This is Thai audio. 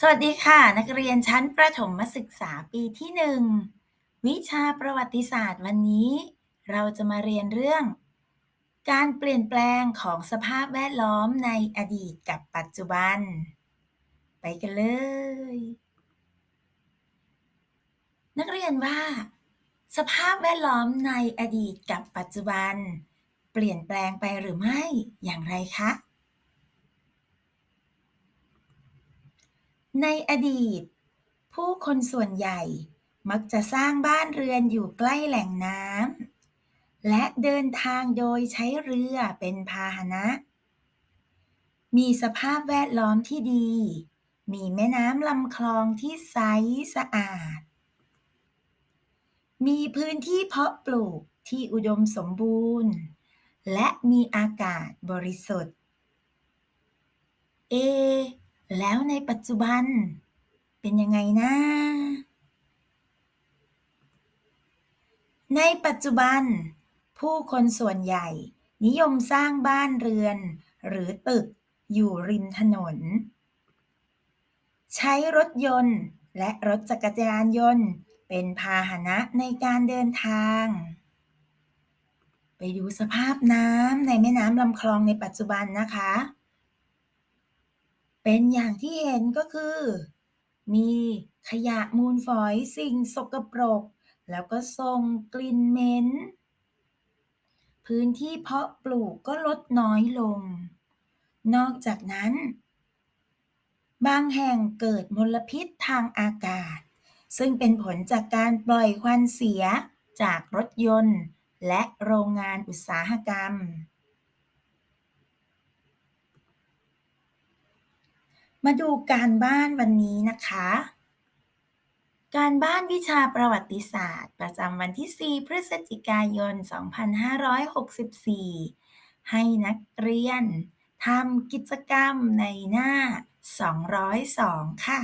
สวัสดีค่ะ นักเรียนชั้นประถมศึกษาปีที่1วิชาประวัติศาสตร์วันนี้ เราจะมาเรียนเรื่อง การเปลี่ยนแปลงของสภาพแวดล้อมในอดีตกับปัจจุบัน ไปกันเลย นักเรียนว่า สภาพแวดล้อมในอดีตกับปัจจุบัน เปลี่ยนแปลงไปหรือไม่อย่างไรคะ ในอดีต ผู้คนส่วนใหญ่มักจะสร้างบ้านเรือนอยู่ใกล้แหล่งน้ำและเดินทางโดยใช้เรือเป็นพาหนะ มีสภาพแวดล้อมที่ดี มีแม่น้ำลำคลองที่ใสสะอาด มีพื้นที่เพาะปลูกที่อุดมสมบูรณ์ และมีอากาศบริสุทธิ์ เอ แล้วในปัจจุบันเป็นยังไงนะ ในปัจจุบัน ผู้คนส่วนใหญ่ นิยมสร้างบ้านเรือน หรือตึกอยู่ริมถนน ใช้รถยนต์และรถจักรยานยนต์ เป็นพาหนะในการเดินทาง ไปดูสภาพน้ำในแม่น้ำลำคลองในปัจจุบันนะคะ เป็นอย่างที่เห็นก็คือ มีขยะมูลฝอยสิ่งสกปรก แล้วก็ส่งกลิ่นเหม็นพื้นที่เพาะปลูกก็ลดน้อยลง นอกจากนั้น บางแห่งเกิดมลพิษทางอากาศ ซึ่งเป็นผลจากการปล่อยควันเสียจากรถยนต์ และโรงงานอุตสาหกรรม มาดูการบ้านวันนี้นะคะ การบ้านวิชาประวัติศาสตร์ ประจำวันที่ 4 พฤศจิกายน 2564 ให้นักเรียนทำกิจกรรมในหน้า 202 ค่ะ